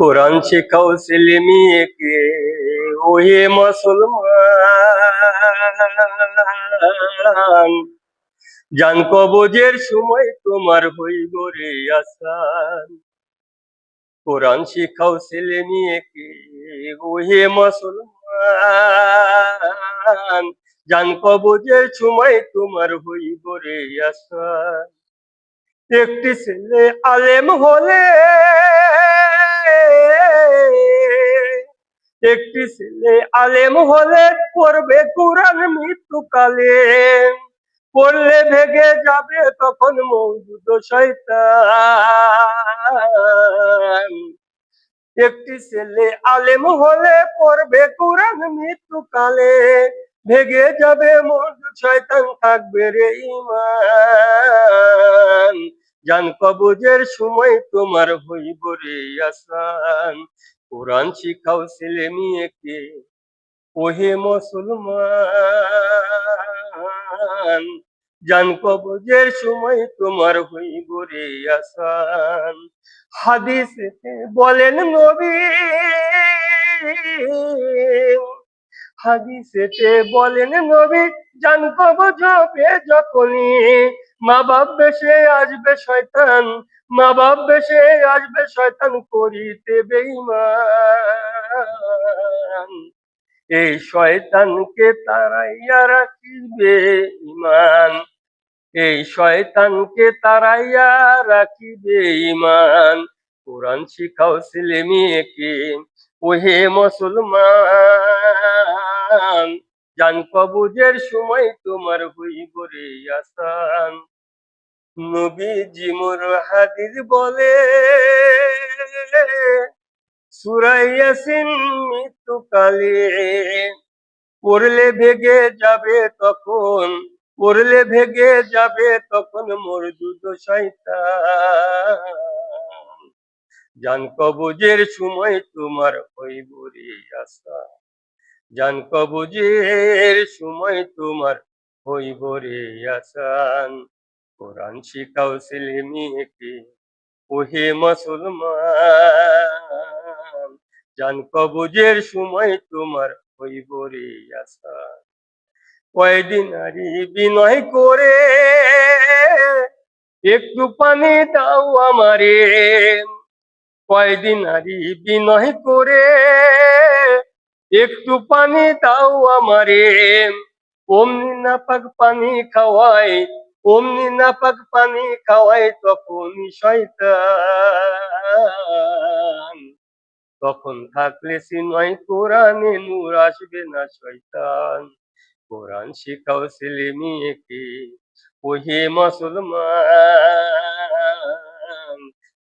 কোরআন শেখাও ছেলে মেয়েকে ওহে মুসলমান। জান কবজের সময় তোমার হইব রে আসান। কোরআন শিখাও ছেলে মেয়েকে ওহে মুসলমান। জান কবজের সময় তোমার হইব রে আসান। একটি ছেলে আলেম হলে একটি ছেলে আলেম হলে পড়বে কোরআন মৃত্যুকালে। পড়লে ভেগে যাবে তখন মৌজুদ শয়তান। একটি ছেলে আলেম হলে পড়বে কোরআন মৃত্যুকালে। ভেগে যাবে মৌজুদ শয়তান, থাকবে রে ইমান জান কবজের সময় তোমার হইব রে আসান। কোরআন শিখাও ছেলে মেয়েকে, ওহে মুসলমান, জান কবজের সময় তোমার হইব রে আসান। হাদিসেতে বলেন নবী, হাদিসেতে বলেন নবী, জান কবজ যখনই মা বাপ বেশে আসবে শয়তান, মা বাপ বেশে আসবে শয়তান করিতে বেঈমান। এই শয়তানকে তারাইয়া রাখিবে ইমান এই শয়তানকে তারাইয়া রাখিবে ইমান কোরআন শিখাও ছেলে মেয়েকে, ওহে মুসলমান। জান কবুজের সময় তোমার হইব রে আসান। নবীজি মোর হাদিস বলে সুরাইয়াসিন পড়লে ভেগে যাবে তখন, পড়লে ভেগে যাবে তখন মোর দুধ শয়তান। জান কবজের সময় তোমার হইব রে আশা জান কবজের সময় তোমার হইব রে আসান। কোরআন শিখাও ছেলে মেয়েকে ওহে মুসলমান। জান কবজের সময় তোমার হইব রে আশা কয়দিন আরি বিনয় করে, একটু পানি দাও আমারে। কয়দিন আরি বিনয় করে একটু পানি দাও আমারে। অমনি নাপাক পানি খাওয়াই, অমনি নাপাক পানি খাওয়াই তখন শয়তান। তখন থাকলে সিনয় কোরআনে নূর আসবে না শয়তান। কোরআন শিখাও ছেলে মেয়েকে, ওহে মুসলমান।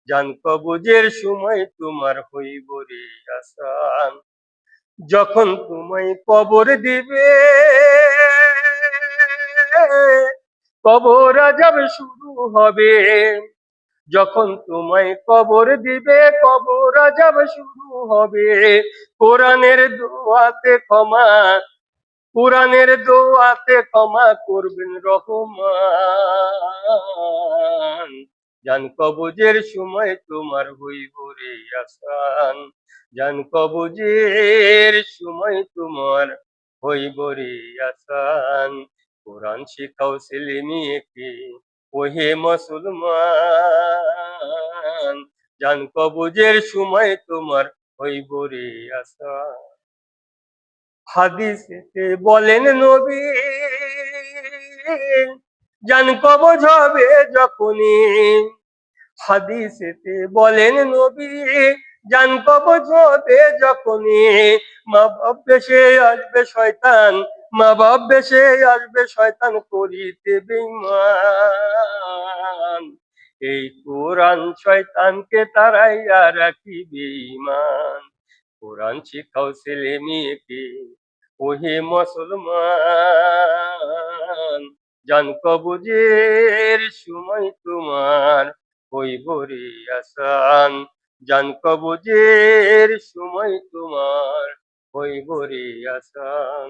জান কবজের সময় তোমার হইব রে আসান। যখন তোমায় কবর দিবে, কবর আজাব শুরু হবে। যখন তোমায় কবর দিবে, কবর আজাব শুরু হবে। কোরআনের দোয়াতে ক্ষমা, কোরআনের দোয়াতে ক্ষমা করবেন রহমান। জান কবজের সময় তোমার হইব রে আসান। জান কবজের সময় তোমার হইব রে আসান। কোরআন শিখাও ছেলে মেয়েকে, ওহে মুসলমান। জান কবজের সময় তোমার হইব রে আসান। হাদিসেতে বলেন নবী, জান কবজ হবে যখনই। হাদিসেতে বলেন নবী জান কবজ হবে যখনই। মা বাপ বেশে আসবে শয়তান, মা বাপ বেশে আসবে শয়তান করিতে বেঈমান। এই কোরআন শয়তানকে তারাইয়া রাখিবে ইমান কোরআন শিখাও ছেলে মেয়েকে, ওহে মুসলমান। জান কবজের সময় তোমার হইব রে আসান। জান কবজের সময় তোমার হইব রে আসান।